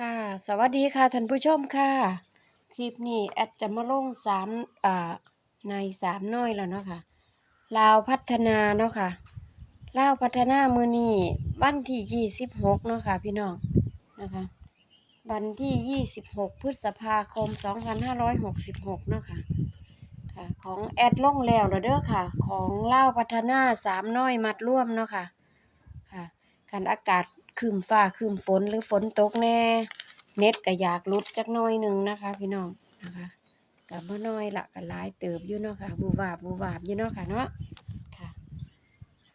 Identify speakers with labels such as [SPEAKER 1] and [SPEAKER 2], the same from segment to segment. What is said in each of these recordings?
[SPEAKER 1] ค่ะ สวัสดีค่ะท่านผู้ชมค่ะ คลิปนี้แอดจะมาลงสามอ่าในสามน้อยแล้วเนาะค่ะลาวพัฒนาเนาะค่ะลาวพัฒนามือนี้วันที่ยี่สิบหกเนาะค่ะพี่น้องนะคะวันที่ยี่สิบหกพฤษภาคมสองพันห้าร้อยหกสิบหกเนาะค่ะค่ะของแอดลงแล้วแล้วเด้อค่ะ ของลาวพัฒนาสามน้อยมัดร่วมเนาะค่ะค่ะการอากาศ คืมฟ้าคืมฝนหรือฝนตกแน่ เน็ตก็อยากลุดจักน้อยหนึ่งนะคะ พี่น้องนะคะกับบ่น้อยละก็หลายเติบอยู่เนาะค่ะบูวาบบูวาบอยู่เนาะค่ะเนาะค่ะ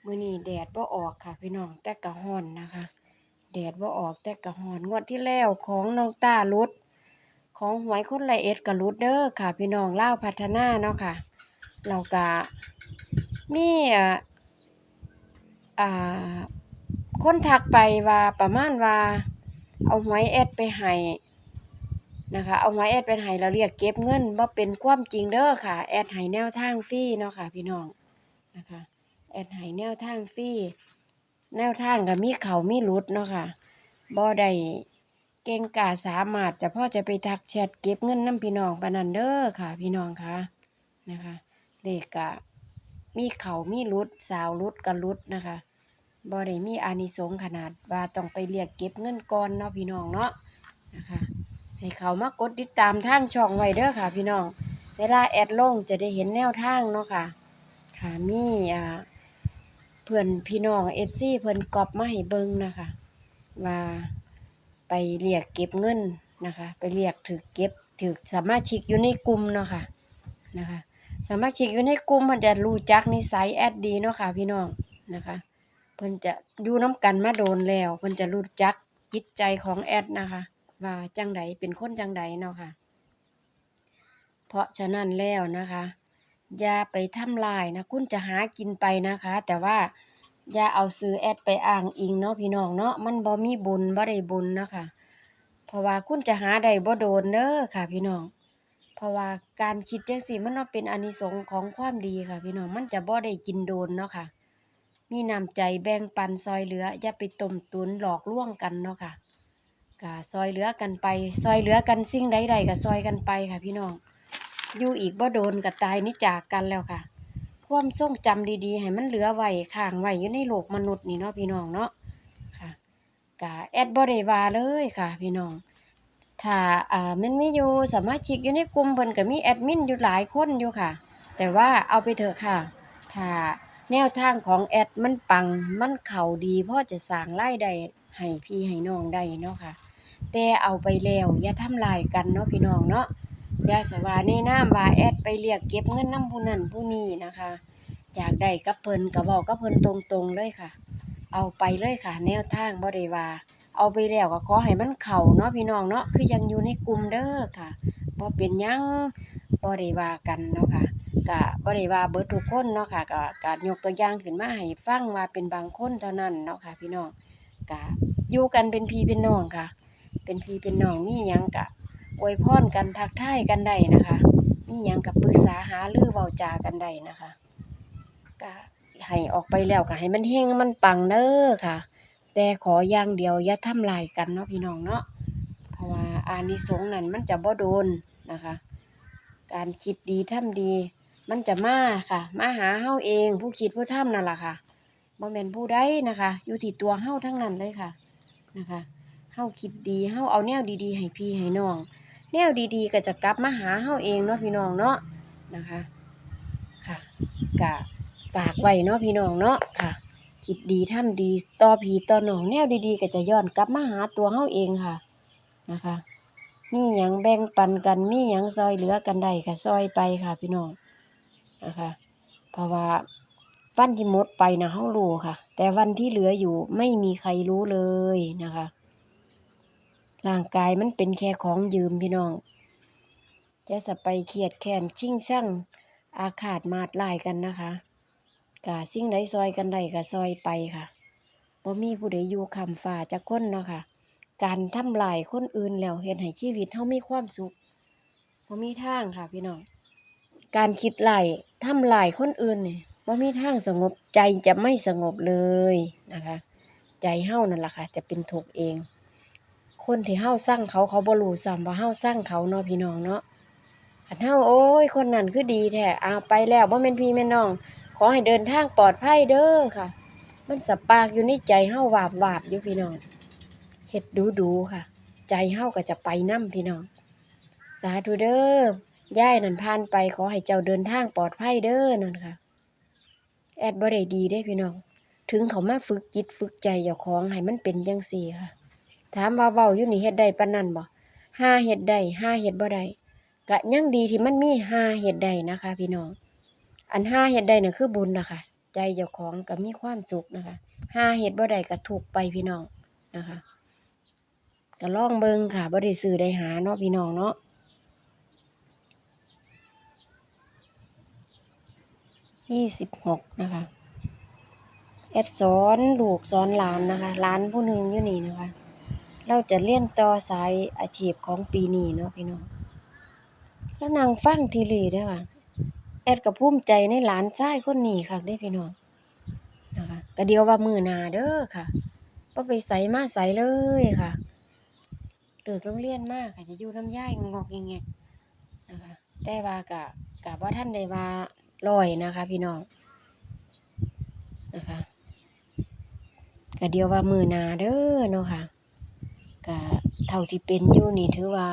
[SPEAKER 1] มื้อนี้แดดบ่ออกค่ะ พี่น้องแต่ก็ร้อนนะคะ แดดบ่ออกแต่ก็ร้อนงวดที่แล้วของน้องต้าลุด ของหวยคนละเอ็ดก็หลุดเด้อค่ะ พี่น้องเล่าพัฒนาเนาะค่ะ เราก็มีเอ่ออ่า คนทักไปว่าประมาณว่า เอาหวยแอดไปให้นะคะ เอาหวยแอดไปให้แล้วเรียกเก็บเงินบ่เป็นความจริงเด้อค่ะ แอดให้แนวทางฟรีเนาะค่ะ พี่น้องนะคะ แอดให้แนวทางฟรีแนวทางก็มีเขามีหลุดเนาะค่ะบ่ได้เก่งกาสามารถจะพ่อจะไปทักแชทเก็บเงินนํพี่น้องปานนั้นเด้อค่ะ พี่น้องคะนะคะเลขก็มีเขามีหลุดสาวหลุดก็หลุดนะคะ บ่ได้มีอานิสงส์ขนาดว่าต้องไปเรียกเก็บเงินก่อนเนาะพี่น้องเนาะนะคะให้เขามากดติดตามทางช่องไว้เด้อค่ะ พี่น้อง เวลาแอดลงจะได้เห็นแนวทางเนาะค่ะ ค่ะมีอ่าเพื่อนพี่น้อง FC เพิ่อนกอปมาให้เบิ่งนะคะ ว่าไปเรียกเก็บเงินนะคะ ไปเรียกถือเก็บถือสามารถชิกอยู่ในกลุ่มเนาะค่ะนะคะ สามารถชิกอยู่ในกลุ่มมันจะรู้จักนิสัยแอดดีเนาะค่ะ พี่น้องนะคะ เพิ่นจะอยู่น้ำกันมาโดนแล้ว เพิ่นจะรู้จักจิตใจของแอดนะคะ ว่าจังใดเป็นคนจังใดเนาะค่ะ เพราะฉะนั้นแล้วนะคะอย่าไปทำลายนะ คุณจะหากินไปนะคะ แต่ว่าอย่าเอาซื้อแอดไปอ้างอิงเนาะพี่น้องเนาะมันบ่มีบุญบ่ได้บุญเนาะค่ะเพราะว่าคุณจะหาได้บ่โดนเด้อค่ะ พี่น้อง เพราะว่าการคิดจังซี่มันว่าเป็นอนิสงส์ของความดีค่ะ พี่น้องมันจะบ่ได้กินโดนเนาะค่ะ มีน้ำใจแบ่งปันซอยเหลือ อย่าไปต้มตุนหลอกลวงกันเนาะค่ะก็ซอยเหลือกันไป ซอยเหลือกันสิ่งใดๆก็ซอยกันไปค่ะพี่น้องอยู่อีกบ่โดนก็ตายนี่จากกันแล้วค่ะ ความทรงจำดีๆ ให้มันเหลือไว้ข้างไว้อยู่ในโลกมนุษย์นี่เนาะพี่น้องเนาะค่ะก็แอดบ่ได้ว่าเลยค่ะ พี่น้องถ้าอ่ามันมีอยู่สามารถชิกอยู่ในกลุ่มเพิ่นก็มีแอดมินอยู่หลายคนอยู่ค่ะ แต่ว่าเอาไปเถอะค่ะถ้า แนวทางของแอดมันปังมันเข้าดีพ่อจะสร้างรายได้ให้พี่ให้น้องได้เนาะค่ะ แต่เอาไปแล้วอย่าทำลายกันเนาะพี่น้องเนาะอย่าสว่าในนามว่าแอดไปเรียกเก็บเงินนํผู้นั้นผู้นี้นะคะอยากได้กับเพิ่นก็เว้ากับเพิ่นตรงๆเลยค่ะ เอาไปเลยค่ะ แนวทางบ่ได้ว่าเอาไปแล้วก็ขอให้มันเข้าเนาะพี่น้องเนาะคือยังอยู่ในกลุ่มเด้อค่ะบ่เป็นยังบ่ได้ว่ากันเนาะค่ะ ก็บ่ได้ว่าเบิดทุกคนเนาะค่ะก็ก็ยกตัวอย่างขึ้นมาให้ฟังว่าเป็นบางคนเท่านั้นเนาะค่ะ พี่น้องก็อยู่กันเป็นพี่เป็นน้องค่ะ เป็นพี่เป็นน้องมีหยังก็อวยพรกันทักทายกันได้นะคะ มีหยังก็ปรึกษาหารือเว้าจากันได้นะคะก็ให้ออกไปแล้วก็ให้มันเฮงมันปังเด้อค่ะ แต่ขออย่างเดียวอย่าทำลายกันเนาะพี่น้องเนาะเพราะว่าอานิสงส์นั้นมันจะบ่โดนนะคะ การคิดดีทำดี มันจะมาค่ะ มาหาเฮาเอง ผู้คิดผู้ทำนั่นแหละค่ะบ่แม่นผู้ใดนะคะ อยู่ที่ตัวเฮาทั้งนั้นเลยค่ะนะคะเฮาคิดดีเฮาเอาแนวดีๆ ให้พี่ให้น้อง แนวดีๆ ก็จะกลับมาหาเฮาเองเนาะพี่น้องเนาะนะคะค่ะก็ฝากไว้เนาะพี่น้องเนาะค่ะ คิดดีทำดีต่อพี่ต่อน้องแนวดีๆ ก็จะย้อนกลับมาหาตัวเฮาเองค่ะนะคะมีหยังแบ่งปันกันมีหยังซอยเหลือกันได้ก็ซอยไปค่ะพี่น้อง นะคะเพราะว่าวันที่หมดไปนะเฮารู้ค่ะ แต่วันที่เหลืออยู่ไม่มีใครรู้เลยนะคะร่างกายมันเป็นแค่ของยืมพี่น้องจะสไปเครียดแค้นชิงชั่งอาฆาตมาดลายกันนะคะกะสิ่งใดซอยกันได้ก็ซอยไปค่ะบ่มีผู้ใดอยู่คำฟ้าจักคนเนาะค่ะ การทำลายคนอื่นแล้วเฮ็ดให้ชีวิตเฮามีความสุขบ่มีทางค่ะพี่น้อง การคิดไล่ทำลายคนอื่นเนี่ยบ่มีทางสงบใจจะไม่สงบเลยนะคะ ใจเฮานั่นล่ะค่ะ จะเป็นทุกข์เอง คนที่เฮาสั่งเขาเขาบ่รู้ซ้ำว่าเฮาสั่งเขาเนาะพี่น้องเนาะคันเฮาโอ้ยคนนั้นคือดีแท้อ้าไปแล้วบ่แม่นพี่แม่นน้อง ขอให้เดินทางปลอดภัยเด้อค่ะ มันสปากอยู่ในใจเฮาวาบวาบอยู่พี่น้องเฮ็ดดูดูค่ะ ใจเฮาก็จะไปนํพี่น้อง สาธุเด้อ ย่ายนั่นผ่านไปขอให้เจ้าเดินทางปลอดภัยเด้อนั่นค่ะ แอดบ่ได้ดีเด้พี่น้อง ถึงเขามาฝึกจิตฝึกใจเจ้าของให้มันเป็นจังซี่ค่ะ ถามว่าเว้าอยู่นี่เฮ็ดได้ปานนั้นบ่ห้าเฮ็ดได้ห้าเฮ็ดบ่ได้ก็ยังดีที่มันมีห้าเฮ็ดได้นะคะ พี่น้อง อันห้าเฮ็ดได้น่ะคือบุญนะค่ะใจเจ้าของก็มีความสุขนะคะห้าเฮ็ดบ่ได้ก็ทุกไปพี่น้องนะคะก็ลองเบิ่งค่ะบ่ได้ซื้อได้หาเนาะพี่น้องเนาะ ยี่สิบหกนะคะแอดสอนลูกสอนหลานนะคะหลานผู้หนึ่งอยู่นี่นะคะ เราจะเรียนต่อสายอาชีพของปีนี้เนาะพี่น้องแล้วนางฟังทีรีด้อค่ะแอดก็ภูมิใจในหลานชายคนนี้ค่ะได้พี่น้องนะคะก็เดียวว่ามือนาเด้อค่ะบ่ไปใส่มาใส่เลยค่ะเลิกโรงเรียนมากค่ะจะอยู่น้ำย่ายงอกๆแงกๆนะคะแต่ว่ากะกะว่าท่านได้ว่า ลอยนะคะ พี่น้องนะคะก็เดียวว่ามือนาเด้อเนาะค่ะก็เท่าที่เป็นอยู่นี่ถือว่า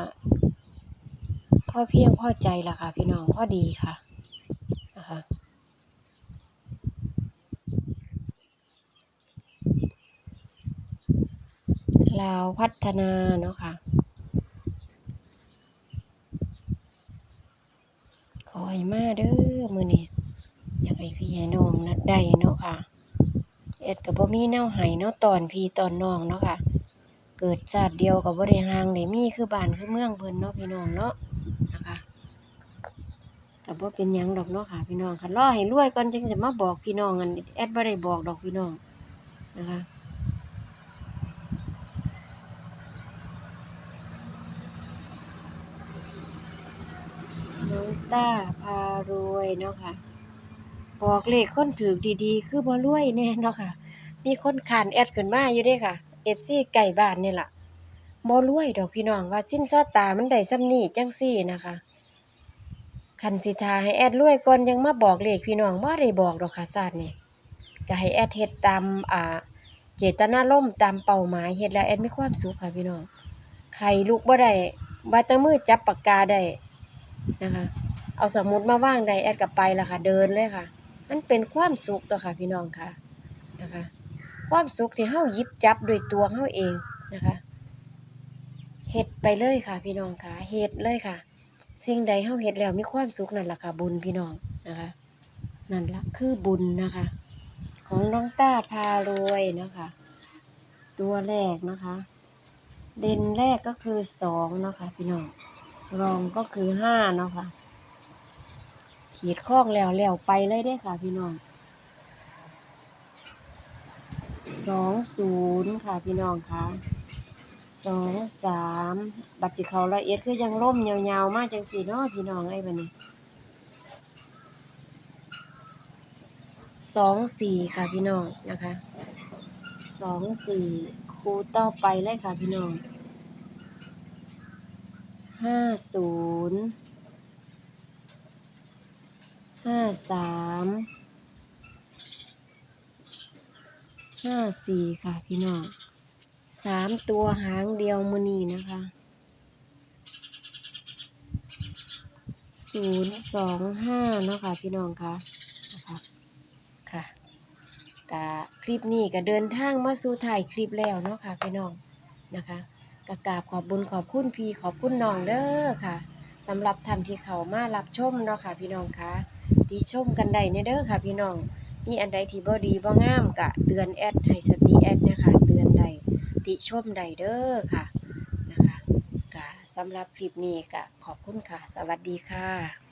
[SPEAKER 1] พ่อเพียงพ่อใจละค่ะ พี่น้องพ่อดีค่ะนะคะลาวพัฒนาเนาะค่ะ ขอ ให้มาเด้อมือนี้อยากให้พี่ให้น้องนัดได้เนาะค่ะ เอ็ดก็บ่มีแนวให้เนาะตอนพี่ตอนน้องเนาะค่ะ เกิดชาติเดียวก็บ่ได้ห่างได้มีคือบ้านคือเมืองเพิ่นเนาะพี่น้องเนาะนะคะก็บ่เป็นหยังดอกเนาะค่ะ พี่น้องคันรอให้รวยก่อนจึงจะมาบอกพี่น้องอันแอดบ่ได้บอกดอกพี่น้องนะคะน้องต้าพา รวยเนาะค่ะบอกเลขคนถือดีๆ คือบ่รวยแน่เนาะค่ะ มีคนขานแอดขึ้นมาอยู่เด้ค่ะ FC ไก่บ้านนี่ล่ะบ่รวยดอกพี่น้องว่าสิ้นซอตามันได้ส่ำนี้จังซี่นะคะคันสิทาให้แอดรวยก่อนยังมาบอกเลขพี่น้องบ่าได้บอกดอกค่ะซาดนี่จะให้แอดเฮ็ดตามอ่าเจตนารมตามเป้าหมายเฮ็ดแล้วแอดมีความสุขค่ะพี่น้องใครลุกบ่ได้ว่าต่มือจับปากกาได้นะคะ เอาสมุดมาว่างไดแอดก็ไปล้วค่ะ เดินเลยค่ะ มันเป็นความสุขตัวค่ะพี่น้องค่ะนะคะ ความสุขที่เฮายิบจับด้วยตัวเฮาเองนะคะเฮ็ดไปเลยค่ะ พี่น้องค่ะเฮ็ดเลยค่ะ สิ่งใดเฮาเฮ็ดแล้วมีความสุขนั่นล่ะค่ะ บุญพี่น้องนะคะนั่นละคือบุญนะคะ ของน้องต้าพารวยนะคะ ตัวแรกนะคะ เด่นแรกก็คือสองนะคะพี่น้องรองก็คือห้านะคะ ขีดข้องแล้วแล้วไปเลยได้ค่ะพี่น้องสองศูนย์ค่ะพี่น้องค่ะสองสามบัตรจิเขาละเอียดคือยังร่มยาวๆ มากจังสีเนาะพี่น้องไอ้บันนี้สองสี่ค่ะพี่น้องนะคะสองสี่ครูต่อไปเลยค่ะพี่น้องห้าศูนย์ ห้าสามห้าสี่ค่ะพี่น้องสามตัวหางเดียวมือนีนะคะศูนย์สองห้าเนาะค่ะพี่น้องค่ะนะคะค่ะกะคลิปนี้ก็เดินทางมาสู่ถ่ายคลิปแล้วเนาะค่ะพี่น้องนะคะกะกราบขอบบุญขอบคุณพี่ขอบคุณน้องเด้อค่ะสำหรับท่านที่เขามารับชมเนาะค่ะพี่น้องค่ะ ติชมกันได้ในเด้อค่ะพี่น้อง มีอันใดที่บ่ดีบ่งามกะเตือนแอดให้สติแอดนะคะเตือนใดติชมใดเด้อค่ะนะคะกะสำหรับคลิปนี้กะขอบคุณค่ะ สวัสดีค่ะ